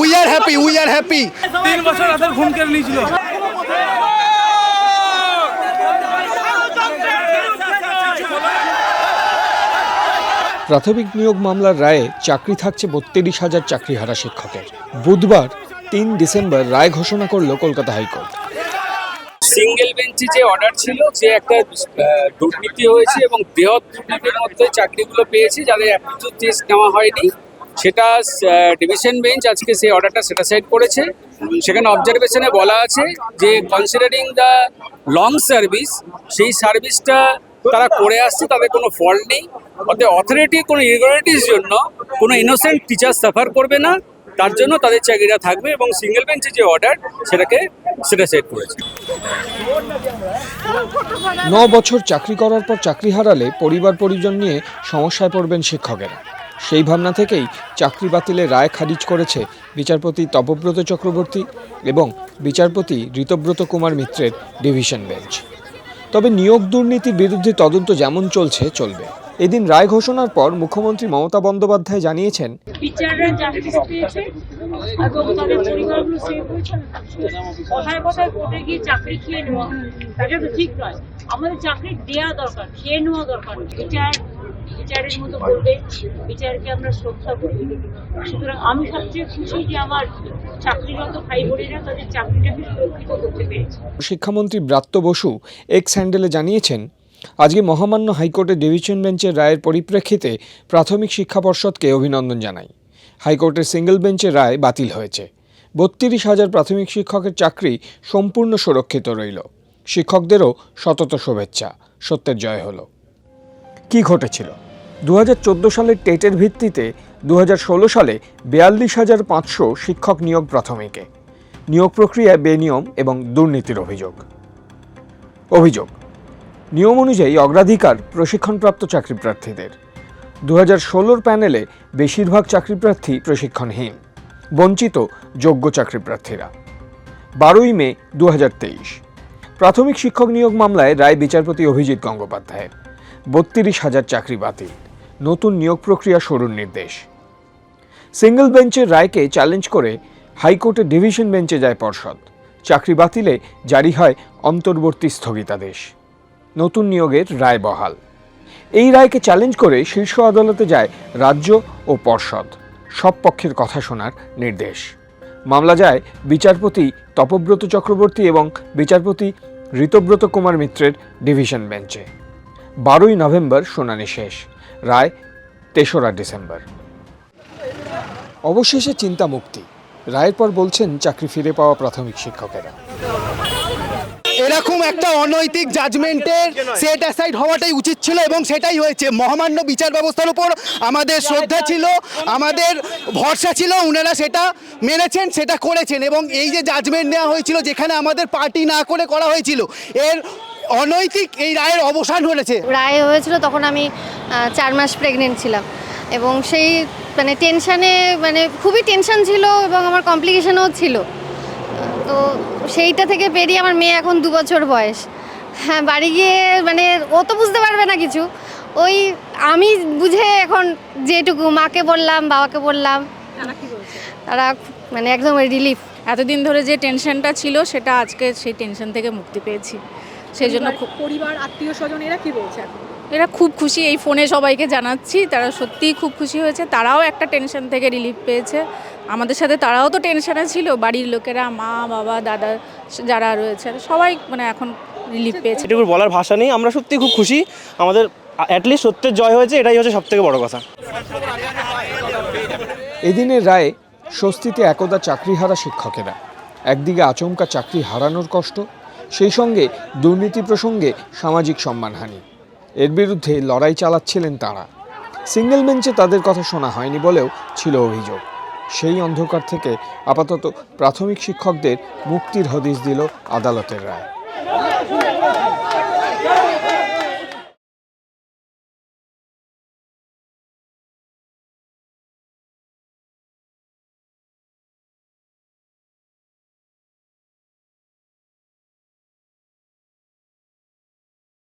We are happy we are happy তিন বছর রাতের ঘুম কেড়ে নিয়েছিল। প্রাথমিক নিয়োগ মামলার রায়ে চাকরি থাকছে বত্রিশ হাজার চাকরিহারা শিক্ষকের। বুধবার তিন ডিসেম্বর রায় ঘোষণা করল কলকাতা হাইকোর্ট। সিঙ্গেল বেঞ্চে যে অর্ডার ছিল, যে একটা দুর্নীতি হয়েছে এবং বৃহৎ দুর্নীতির মধ্যে চাকরিগুলো পেয়েছে, যাদের অ্যাপটিটিউড টেস্ট নেওয়া হয়নি, সেটা ডিভিশন বেঞ্চ আজকে সেই অর্ডারটা সেটাসাইড করেছে। সেখানে অবজারভেশনে বলা আছে যে কনসিডারিং দ্য লং সার্ভিস সেই সার্ভিসটা তারা করে আসছে, তাদের কোনো ফল্ট নেই। অতএব অথরিটি কোনো ইরেগুলারিটির জন্য কোনো ইনোসেন্ট টিচার সাফার করবে না। তার জন্য তাদের চাকরিটা থাকবে এবং সিঙ্গেল বেঞ্চে যে অর্ডার সেটাকে, সেটা সেট করেছে। ন বছর চাকরি করার পর চাকরি হারালে পরিবার পরিজন নিয়ে সমস্যায় পড়বেন শিক্ষকেরা। সেই ভাবনা থেকেই চাকরি বাতিলের রায় খারিজ করেছে বিচারপতি তপব্রত চক্রবর্তী এবং বিচারপতি ঋতব্রত কুমার মিত্রের ডিভিশন বেঞ্চ। তবে নিয়োগ দুর্নীতির বিরুদ্ধে তদন্ত যেমন চলছে, চলবে। এদিন রায় ঘোষণার পর মুখ্যমন্ত্রী মমতা বন্দ্যোপাধ্যায় জানিয়েছেন আমাদের চাকরি দেওয়া দরকার খেয়ে নেওয়া দরকার। বিচার বিচারের মতো করবে বিচারকে আমরা শ্রদ্ধা করি। সুতরাং আমি সবচেয়ে খুশি যে আমার চাকরিরত ভাই বোনেরা তাদের চাকরিটাকে সুরক্ষিত করতে পেরেছে। শিক্ষামন্ত্রী ব্রাত্য বসু এক্স হ্যান্ডেলে জানিয়েছেন আজকে মহামান্য হাইকোর্টের ডিভিশন বেঞ্চের রায়ের পরিপ্রেক্ষিতে প্রাথমিক শিক্ষা পর্ষদকে অভিনন্দন জানাই। হাইকোর্টের সিঙ্গেল বেঞ্চের রায় বাতিল হয়েছে। বত্রিশ হাজার প্রাথমিক শিক্ষকের চাকরি সম্পূর্ণ সুরক্ষিত রইল। শিক্ষকদেরও সতত শুভেচ্ছা। সত্যের জয় হলো। কি ঘটেছিল? দু হাজার চোদ্দ সালের টেটের ভিত্তিতে দু হাজার ষোলো সালে বিয়াল্লিশ হাজার পাঁচশো শিক্ষক নিয়োগ প্রাথমিকে। নিয়োগ প্রক্রিয়ায় বেনিয়ম এবং দুর্নীতির অভিযোগ। অভিযোগ নিয়ম অনুযায়ী অগ্রাধিকার প্রশিক্ষণপ্রাপ্ত চাকরি প্রার্থীদের দু হাজার ষোলোর প্যানেলে বেশিরভাগ চাকরি প্রার্থী প্রশিক্ষণহীন, বঞ্চিত যোগ্য চাকরি প্রার্থীরা বারোই মে দু প্রাথমিক শিক্ষক নিয়োগ মামলায় রায় বিচারপতি অভিজিৎ গঙ্গোপাধ্যায়ের। বত্রিশ হাজার চাকরি বাতিল, নতুন নিয়োগ প্রক্রিয়া শুরুর নির্দেশ। সিঙ্গল বেঞ্চের রায়কে চ্যালেঞ্জ করে হাইকোর্টের ডিভিশন বেঞ্চে যায় পর্ষদ। চাকরি বাতিলে জারি হয় অন্তর্বর্তী স্থগিতাদেশ। নতুন নিয়োগের রায় বহাল। এই রায়কে চ্যালেঞ্জ করে শীর্ষ আদালতে যায় রাজ্য ও পর্ষদ। সব পক্ষের কথা শোনার নির্দেশ। মামলা যায় বিচারপতি তপব্রত চক্রবর্তী এবং বিচারপতি ঋতব্রত কুমার মিত্রের ডিভিশন বেঞ্চে বারোই নভেম্বর শুনানি শেষ, রায় তেসরা ডিসেম্বর। অবশেষে চিন্তা মুক্তি। রায়ের পর বলছেন, চাকরি ফিরে পাওয়া প্রাথমিক শিক্ষকেরা। এরকম একটা অনৈতিক জাজমেন্টের সেট অ্যাসাইড হওয়াটাই উচিত ছিল এবং সেটাই হয়েছে। মহামান্য বিচার ব্যবস্থার উপর আমাদের শ্রদ্ধা ছিল আমাদের ভরসা ছিল ওনারা সেটা মেনেছেন সেটা করেছেন এবং এই যে জাজমেন্ট নেওয়া হয়েছিল যেখানে আমাদের পার্টি না করে করা হয়েছিল এর অনৈতিক এই রায়ের অবসান হয়েছে রায় হয়েছিল তখন আমি চার মাস প্রেগনেন্ট ছিলাম এবং সেই মানে টেনশানে মানে খুবই টেনশান ছিল এবং আমার কমপ্লিকেশনও ছিল। তো সেইটা থেকে বেরিয়ে আমার মেয়ে এখন দু বছর বয়স। হ্যাঁ বাড়ি গিয়ে মানে ও তো বুঝতে পারবে না কিছু। ওই আমি বুঝে এখন যেটুকু মাকে বললাম বাবাকে বললাম। তারা মানে একদম রিলিফ এতদিন ধরে যে টেনশনটা ছিল সেটা আজকে সেই টেনশন থেকে মুক্তি পেয়েছি। সেই জন্য খুব পরিবার আত্মীয় স্বজন এরা কি বলছে এখন? এরা খুব খুশি এই ফোনে সবাইকে জানাচ্ছি তারা সত্যিই খুব খুশি হয়েছে। তারাও একটা টেনশন থেকে রিলিফ পেয়েছে। আমাদের সাথে তারাও তো টেনশনে ছিল বাড়ির লোকেরা মা বাবা দাদা যারা রয়েছে সবাই মানে এখন রিলিফ পেয়েছে। এটুকু বলার ভাষা নেই আমরা সত্যি খুব খুশি। আমাদের অ্যাটলিস্ট সত্যের জয় হয়েছে এটাই হচ্ছে সব থেকে বড় কথা। এদিনের রায়ে স্বস্তিতে একদা চাকরিহারা শিক্ষকেরা। একদিকে আচমকা চাকরি হারানোর কষ্ট সেই সঙ্গে দুর্নীতি প্রসঙ্গে সামাজিক সম্মানহানি। এর বিরুদ্ধে লড়াই চালাচ্ছিলেন তারা। সিঙ্গেল বেঞ্চে তাদের কথা শোনা হয়নি বলেও ছিল অভিযোগ। সেই অন্ধকার থেকে আপাতত প্রাথমিক শিক্ষকদের মুক্তির হদিশ দিল আদালতের রায়।